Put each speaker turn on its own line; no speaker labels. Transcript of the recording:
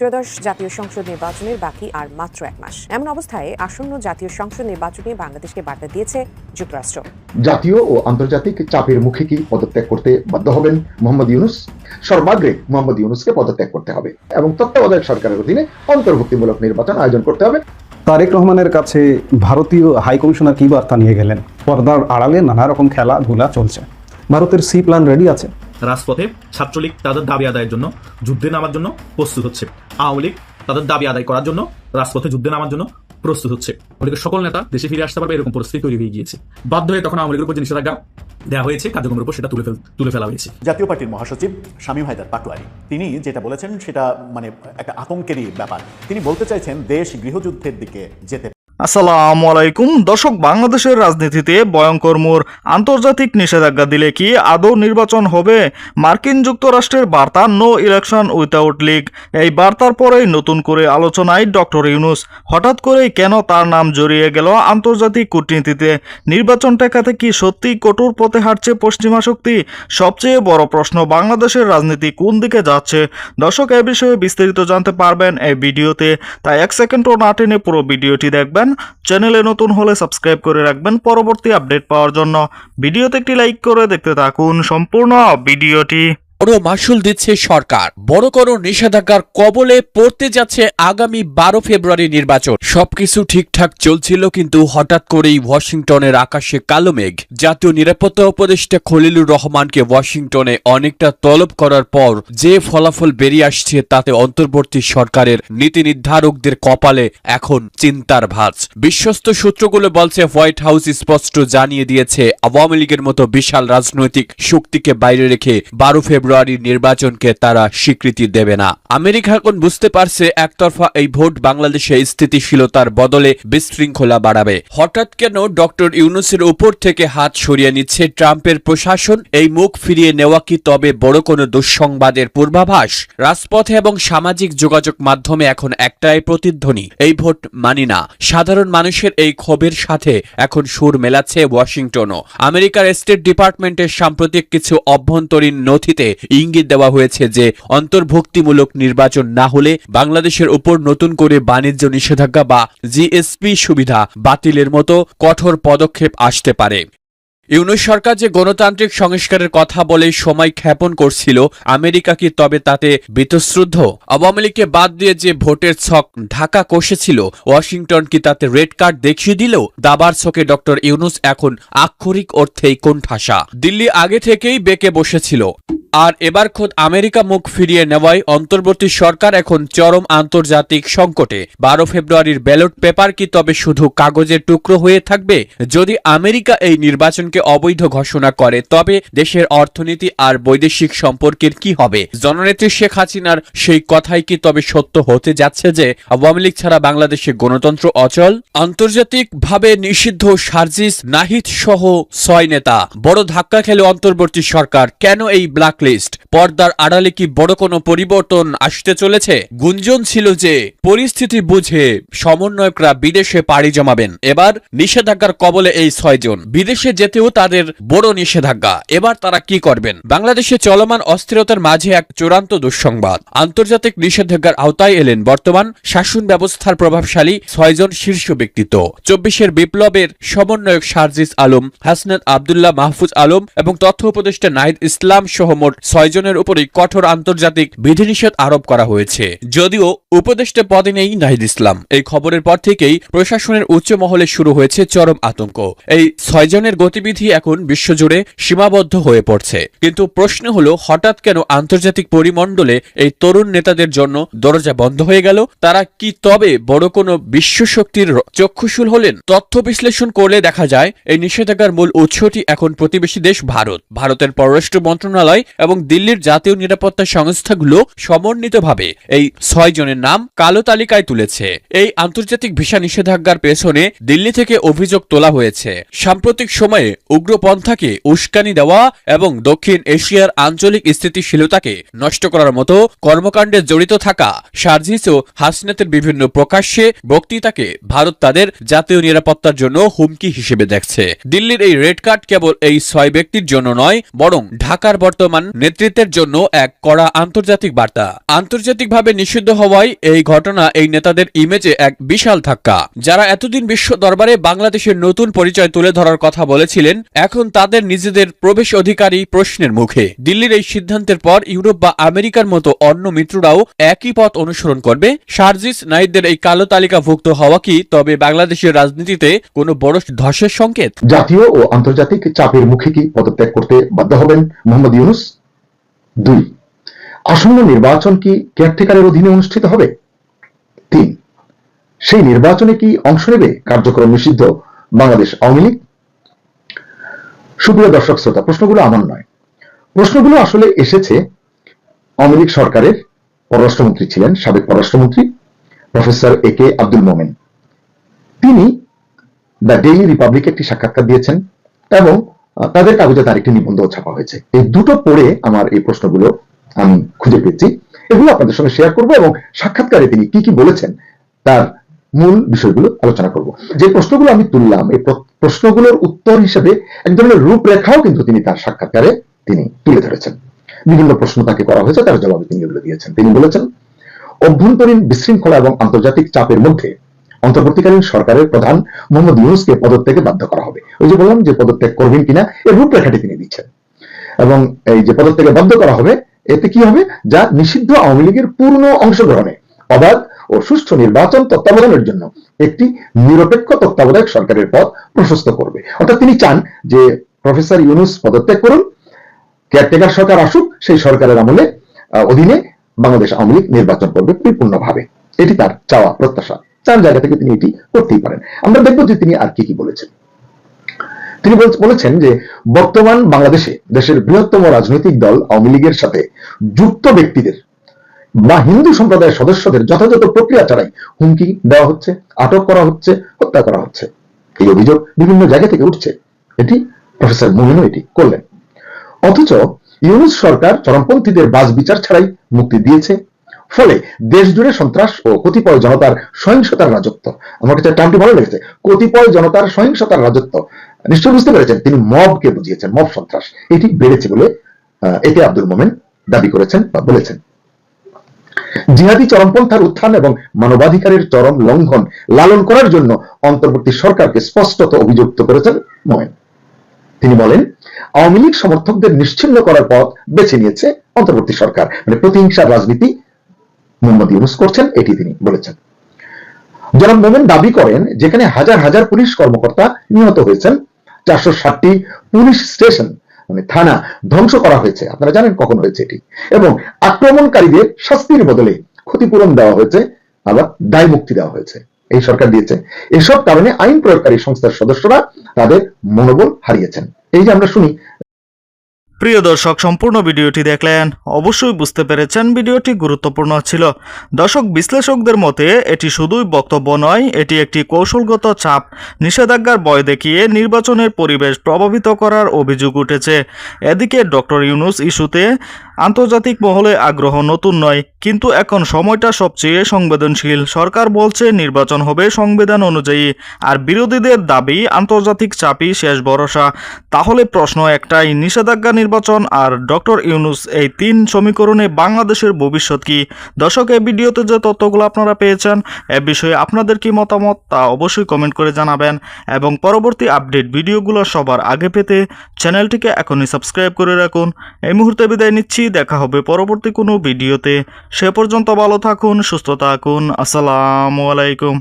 ত্রয়োদশ জাতীয় সংসদ নির্বাচনের বাকি আর মাত্র এক মাস। এমন অবস্থায় আসন্ন জাতীয় সংসদ নির্বাচনে বাংলাদেশকে বার্তা দিয়েছে যুক্তরাষ্ট্র।
জাতীয় ও আন্তর্জাতিক চাপের মুখে কি পদত্যাগ করতে বাধ্য হবেন মোহাম্মদ ইউনুস? সর্বাগ্রে মোহাম্মদ ইউনুসকে পদত্যাগ করতে হবে এবং তত্ত্বাবধায়ক সরকারের অধীনে অন্তর্ভুক্তিমূলক নির্বাচন আয়োজন করতে হবে।
তারেক রহমানের কাছে ভারতীয় হাই কমিশনার কি বার্তা নিয়ে গেলেন? পর্দার আড়ালে নানা রকম খেলাধুলা চলছে। ভারতের সি প্ল্যান রেডি আছে।
রাজপথে ছাত্রলীগ তাদের দাবি আদায়ের জন্য যুদ্ধে নামার জন্য প্রস্তুত হচ্ছে। আওয়ামী লীগ তাদের দাবি আদায় করার জন্য রাজপথে যুদ্ধে নামার জন্য প্রস্তুত হচ্ছে। আওয়ামী লীগের সকল নেতা দেশে ফিরে আসতে পারবে এরকম পরিস্থিতি তৈরি হয়ে গিয়েছে। বাধ্য হয়ে তখন আওয়ামী লীগের উপর যে নিষেধাজ্ঞা দেওয়া হয়েছে, কার্যক্রমের উপর সেটা তুলে ফেল তুলে ফেলা হয়েছে।
জাতীয় পার্টির মহাসচিব শামীম হায়দার পাটোয়ারি, তিনি যেটা বলেছেন সেটা মানে একটা আতঙ্কেরই ব্যাপার। তিনি বলতে চাইছেন, দেশ গৃহযুদ্ধের দিকে যেতে
আসসালামু আলাইকুম। দর্শক, বাংলাদেশের রাজনীতিতে ভয়ঙ্কর মোড়। আন্তর্জাতিক নিষেধাজ্ঞা দিলে কি আদৌ নির্বাচন হবে? মার্কিন যুক্তরাষ্ট্রের বার্তা, নো ইলেকশন উইথাউট লিগ এই বার্তার পরেই নতুন করে আলোচনায় ডক্টর ইউনুস। হঠাৎ করেই কেন তার নাম জড়িয়ে গেল আন্তর্জাতিক কূটনীতিতে? নির্বাচন ঠেকাতে কি সত্যি কঠোর পথে হাঁটছে পশ্চিমা শক্তি? সবচেয়ে বড় প্রশ্ন বাংলাদেশের রাজনীতি কোন দিকে যাচ্ছে? দর্শক, এ বিষয়ে বিস্তারিত জানতে পারবেন এই ভিডিওতে। তাই এক সেকেন্ডও না টেনে পুরো ভিডিওটি দেখবেন। চ্যানেলে নতুন হলে সাবস্ক্রাইব করে রাখবেন পরবর্তী আপডেট পাওয়ার জন্য। ভিডিওতে একটি লাইক করে দেখতে থাকুন। সম্পূর্ণ ভিডিওটি
বড় মাসুল দিচ্ছে সরকার। বড় কোনো নিষেধাজ্ঞার কবলে পড়তে যাচ্ছে আগামী বারো ফেব্রুয়ারি নির্বাচন। সবকিছু ঠিকঠাক চলছিল কিন্তু হঠাৎ করেই ওয়াশিংটনের আকাশে কালো মেঘ। জাতীয় নিরাপত্তা উপদেষ্টা খলিলুর রহমানকে ওয়াশিংটনে অনেকটা তলব করার পর যে ফলাফল বেরিয়ে আসছে তাতে অন্তর্বর্তী সরকারের নীতি নির্ধারকদের কপালে এখন চিন্তার ভাঁজ। বিশ্বস্ত সূত্রগুলো বলছে, হোয়াইট হাউস স্পষ্ট জানিয়ে দিয়েছে, আওয়ামী লীগের মতো বিশাল রাজনৈতিক শক্তিকে বাইরে রেখে বারো ফেব্রুয়ারির নির্বাচনকে তারা স্বীকৃতি দেবে না। আমেরিকা এখন বুঝতে পারছে একতরফা এই ভোট বাংলাদেশে স্থিতিশীলতার বদলে বিশৃঙ্খলা বাড়াবে। হঠাৎ কেন ডক্টর ইউনুসের উপর থেকে হাত সরিয়ে নিচ্ছে ট্রাম্পের প্রশাসন? এই মুখ ফিরিয়ে নেওয়া কি তবে বড় কোনো দুঃসংবাদের পূর্বাভাস? রাজপথে এবং সামাজিক যোগাযোগ মাধ্যমে এখন একটাই প্রতিধ্বনি, এই ভোট মানি না। সাধারণ মানুষের এই ক্ষোভের সাথে এখন সুর মেলাচ্ছে ওয়াশিংটনও। আমেরিকার স্টেট ডিপার্টমেন্টের সাম্প্রতিক কিছু অভ্যন্তরীণ নথিতে ইঙ্গিত দেওয়া হয়েছে যে অন্তর্ভুক্তিমূলক নির্বাচন না হলে বাংলাদেশের উপর নতুন করে বাণিজ্য নিষেধাজ্ঞা বা জিএসপি সুবিধা বাতিলের মতো কঠোর পদক্ষেপ আসতে পারে। ইউনুস সরকার যে গণতান্ত্রিক সংস্কারের কথা বলে সময় ক্ষেপণ করছিল, আমেরিকা কি তবে তাতে বীতশ্রদ্ধ? আওয়ামী লীগকে বাদ দিয়ে যে ভোটের ছক ঢাকা কষেছিল, ওয়াশিংটন কি তাতে রেড কার্ড দেখিয়ে দিল? দাবার ছকে ডক্টর ইউনুস এখন আক্ষরিক অর্থেই কোণঠাসা। দিল্লি আগে থেকেই বেঁকে বসেছিল। আর এবার খোদ আমেরিকা মুখ ফিরিয়ে নেওয়ায় অন্তর্বর্তী সরকার এখন চরম আন্তর্জাতিক সংকটে। বারো ফেব্রুয়ারির ব্যালট পেপার কি তবে শুধু কাগজের টুকরো হয়ে থাকবে? যদি আমেরিকা এই নির্বাচনকে অবৈধ ঘোষণা করে, তবে দেশের অর্থনীতি আর বৈদেশিক সম্পর্কের কি হবে? জননেত্রী শেখ হাসিনার সেই কথাই কি তবে সত্য হতে যাচ্ছে যে, আওয়ামী লীগ ছাড়া বাংলাদেশে গণতন্ত্র অচল? আন্তর্জাতিকভাবে নিষিদ্ধ সার্জিস নাহিদ সহ ছয় নেতা। বড় ধাক্কা খেলে অন্তর্বর্তী সরকার। কেন এই ব্ল্যাকলিস্ট পর্দার আড়ালে কি বড় কোনো পরিবর্তন আসতে চলেছে? গুঞ্জন ছিল যে, পরিস্থিতি বুঝে সমন্বয়করা বিদেশে পাড়ি জমাবেন। এবার নিষেধাজ্ঞার কবলে এই ছয়জন। বিদেশে যেতেও তাদের বড় নিষেধাজ্ঞা। এবার তারা কি করবেন? বাংলাদেশে চলমান অস্থিরতার মাঝে এক চূড়ান্ত দুঃসংবাদ। আন্তর্জাতিক নিষেধাজ্ঞার আওতায় এলেন বর্তমান শাসন ব্যবস্থার প্রভাবশালী ছয়জন শীর্ষ ব্যক্তিত্ব। চব্বিশের বিপ্লবের সমন্বয়ক সার্জিস আলম, হাসনাত আবদুল্লাহ মাহফুজ আলম এবং তথ্য উপদেষ্টা নাহিদ ইসলাম সহ মোট ছয়জনের উপরই কঠোর আন্তর্জাতিক বিধিনিষেধ আরোপ করা হয়েছে। যদিও উপদেষ্টা পদে নেই নাহিদ ইসলাম। এই খবরের পর থেকেই প্রশাসনের উচ্চ মহলে শুরু হয়েছে চরম আতঙ্ক। এই ছয়জনের গতিবিধি এখন বিশ্বজুড়ে সীমাবদ্ধ হয়ে পড়ছে। কিন্তু প্রশ্ন হলো, হঠাৎ কেন আন্তর্জাতিক পরিমণ্ডলে এই তরুণ নেতাদের জন্য দরজা বন্ধ হয়ে গেল? তারা কি তবে বড় কোনো বিশ্ব শক্তির চক্ষুশূল হলেন? তথ্য বিশ্লেষণ করলে দেখা যায়, এই নিষেধাজ্ঞার মূল উৎসটি এখন প্রতিবেশী দেশ ভারত। ভারতের পররাষ্ট্র মন্ত্রণালয় এবং দিল্লির জাতীয় নিরাপত্তা সংস্থাগুলো সমন্বিতভাবে এই ছয় জনের নাম কালো তালিকায় তুলেছে। এই আন্তর্জাতিক ভিসা নিষেধাজ্ঞার পেছনে দিল্লি থেকে অভিযোগ তোলা হয়েছে। সাম্প্রতিক সময়ে উগ্রপন্থাকে উস্কানি দেওয়া এবং দক্ষিণ এশিয়ার আঞ্চলিক স্থিতিশীলতাকে নষ্ট করার মতো কর্মকাণ্ডে জড়িত থাকা সার্জিস ও হাসনাতের বিভিন্ন প্রকাশ্যে বক্তৃতাকে ভারত তাদের জাতীয় নিরাপত্তার জন্য হুমকি হিসেবে দেখছে। দিল্লির এই রেড কার্ড কেবল এই ছয় ব্যক্তির জন্য নয়, বরং ঢাকার বর্তমান নেতৃত্বের জন্য এক কড়া আন্তর্জাতিক বার্তা। আন্তর্জাতিকভাবে নিষিদ্ধ হওয়ায় এই ঘটনা এই নেতাদের ইমেজে এক বিশাল ধাক্কা। যারা এতদিন বিশ্ব দরবারে বাংলাদেশের নতুন পরিচয় তুলে ধরার কথা বলেছিলেন, এখন তাদের নিজেদের প্রবেশ অধিকারী প্রশ্নের মুখে। দিল্লির এই সিদ্ধান্তের পর ইউরোপ বা আমেরিকার মতো অন্য মিত্ররাও একই পথ অনুসরণ করবে। সার্জিস নাইদদের এই কালো তালিকাভুক্ত হওয়া কি তবে বাংলাদেশের রাজনীতিতে কোনো বড় ধসের সংকেত?
জাতীয় ও আন্তর্জাতিক চাপের মুখে কি পদত্যাগ করতে বাধ্য হবেন মোহাম্মদ ইউনুস? দুই, আসন্ন নির্বাচন কি কেয়ারটেকারের অধীনে অনুষ্ঠিত হবে? তিন, সেই নির্বাচনে কি অংশ নেবে কার্যক্রম নিষিদ্ধ বাংলাদেশ আওয়ামী লীগ? সুপ্রিয় দর্শক শ্রোতা, প্রশ্নগুলো আমার নয়। প্রশ্নগুলো আসলে এসেছে আওয়ামী লীগ সরকারের পররাষ্ট্রমন্ত্রী ছিলেন, সাবেক পররাষ্ট্রমন্ত্রী, প্রফেসর এ কে আব্দুল মোমেন। তিনি দ্য ডেইলি রিপাবলিক একটি সাক্ষাৎকার দিয়েছেন এবং তাদের কাগজে তার একটি নিবন্ধ ছাপা হয়েছে। এই দুটো পড়ে আমার এই প্রশ্নগুলো আমি খুঁজে পেয়েছি। এগুলো আপনাদের সঙ্গে শেয়ার করব এবং সাক্ষাৎকারে তিনি কি কি বলেছেন তার মূল বিষয়গুলো আলোচনা করব। যে প্রশ্নগুলো আমি তুললাম, এই প্রশ্নগুলোর উত্তর হিসেবে এক ধরনের রূপরেখাও কিন্তু তিনি তার সাক্ষাৎকারে তিনি তুলে ধরেছেন। বিভিন্ন প্রশ্ন তাকে করা হয়েছে, তার জবাবে তিনি এগুলো দিয়েছেন। তিনি বলেছেন, অভ্যন্তরীণ বিশৃঙ্খলা এবং আন্তর্জাতিক চাপের মধ্যে অন্তর্বর্তীকালীন সরকারের প্রধান মোহাম্মদ ইউনুসকে পদত্যাগে বাধ্য করা হবে। ওই যে বললাম যে পদত্যাগ করবেন কিনা, এর রূপরেখাটি তিনি দিচ্ছেন। এবং এই যে পদত্যাগে বাধ্য করা হবে, এতে কি হবে? যা নিষিদ্ধ আওয়ামী লীগের পূর্ণ অংশগ্রহণে অবাধ ও সুষ্ঠু নির্বাচন তত্ত্বাবধানের জন্য একটি নিরপেক্ষ তত্ত্বাবধায়ক সরকারের পথ প্রশস্ত করবে। অর্থাৎ তিনি চান যে প্রফেসর ইউনুস পদত্যাগ করুন, কেয়ারটেকার সরকার আসুক, সেই সরকারের আমলে অধীনে বাংলাদেশ আওয়ামী লীগ নির্বাচন করবে পরিপূর্ণভাবে। এটি তার চাওয়া, প্রত্যাশা। চার জায়গা থেকে তিনি এটি করতেই পারেন। আমরা দেখব যে তিনি আর কি কি বলেছেন। তিনি বলেছেন যে বর্তমান বাংলাদেশে দেশের বৃহত্তম রাজনৈতিক দল আওয়ামী লীগের সাথে যুক্ত ব্যক্তিদের বা হিন্দু সম্প্রদায়ের সদস্যদের যথাযথ প্রক্রিয়া ছাড়াই হুমকি দেওয়া হচ্ছে, আটক করা হচ্ছে, হত্যা করা হচ্ছে। এই অভিযোগ বিভিন্ন জায়গা থেকে উঠছে। এটি প্রফেসর মোমিনও এটি করলেন। অথচ ইউনুস সরকার চরমপন্থীদের বাস বিচার ছাড়াই মুক্তি দিয়েছে। ফলে দেশ জুড়ে সন্ত্রাস ও কতিপয় জনতার সহিংসতার রাজত্ব। আমার কাছে টার্মটি ভালো লেগেছে। কতিপয় জনতার সহিংসতার রাজত্ব। নিশ্চয় বুঝতে পেরেছেন, তিনি মবকে বুঝিয়েছেন, মব সন্ত্রাস। এটি বেড়েছে বলে একে আব্দুল মোমেন দাবি করেছেন বা বলেছেন। জিহাদি চরমপন্থার উত্থান এবং মানবাধিকারের চরম লঙ্ঘন লালন করার জন্য অন্তর্বর্তী সরকারকে স্পষ্টত অভিযুক্ত করেছেন মোমেন। তিনি বলেন, আওয়ামী লীগ সমর্থকদের নিশ্চিন্ন করার পথ বেছে নিয়েছে অন্তর্বর্তী সরকার। মানে প্রতিহিংসার রাজনীতি মোহাম্মদ ইউনুস করছেন, এটি তিনি বলেছেন। জনাব মোমেন দাবি করেন, যেখানে হাজার হাজার পুলিশ কর্মকর্তা নিহত হয়েছেন, চারশো ষাটটি পুলিশ স্টেশন মানে থানা, ধ্বংস করা হয়েছে। আপনারা জানেন কখন হয়েছে এটি। এবং আক্রমণকারীদের শাস্তির বদলে ক্ষতিপূরণ দেওয়া হয়েছে, আবার দায় মুক্তি দেওয়া হয়েছে। এই সরকার দিয়েছে। এসব কারণে আইন প্রয়োগকারী সংস্থার সদস্যরা তাদের মনোবল হারিয়েছেন। এই যে আমরা শুনি
প্রিয় দর্শক, সম্পূর্ণ ভিডিওটি দেখলেন, অবশ্যই বুঝতে পেরেছেন ভিডিওটি গুরুত্বপূর্ণ ছিল। দর্শক, বিশ্লেষকদের মতে এটি শুধুই বক্তব্য নয়, এটি একটি কৌশলগত চাপ, নিষেধাজ্ঞার বয় দেখিয়ে নির্বাচনের পরিবেশ প্রভাবিত করার অভিযোগ উঠেছে। এদিকে ডক্টর ইউনুস ইস্যুতে আন্তর্জাতিক মহলে আগ্রহ নতুন নয়, কিন্তু এখন সময়টা সবচেয়ে সংবেদনশীল। সরকার বলছে নির্বাচন হবে সংবিধান অনুযায়ী, আর বিরোধীদের দাবি আন্তর্জাতিক চাপই শেষ ভরসা। তাহলে প্রশ্ন একটাই, নিষেধাজ্ঞা নির্বাচন আর ডক্টর ইউনুস এই তিন সমীকরণে বাংলাদেশের ভবিষ্যৎ কি? দর্শক, এই ভিডিওতে যে তথ্যগুলো আপনারা পেয়েছেন, এ বিষয়ে আপনাদের কি মতামত তা অবশ্যই কমেন্ট করে জানাবেন। এবং পরবর্তী আপডেট ভিডিওগুলো সবার আগে পেতে চ্যানেলটিকে এখনই সাবস্ক্রাইব করে রাখুন। এই মুহূর্তে বিদায় নিচ্ছি। দেখা হবে পরবর্তী কোনো ভিডিওতে। সে পর্যন্ত ভালো থাকুন সুস্থ থাকুন। আসসালামু আলাইকুম।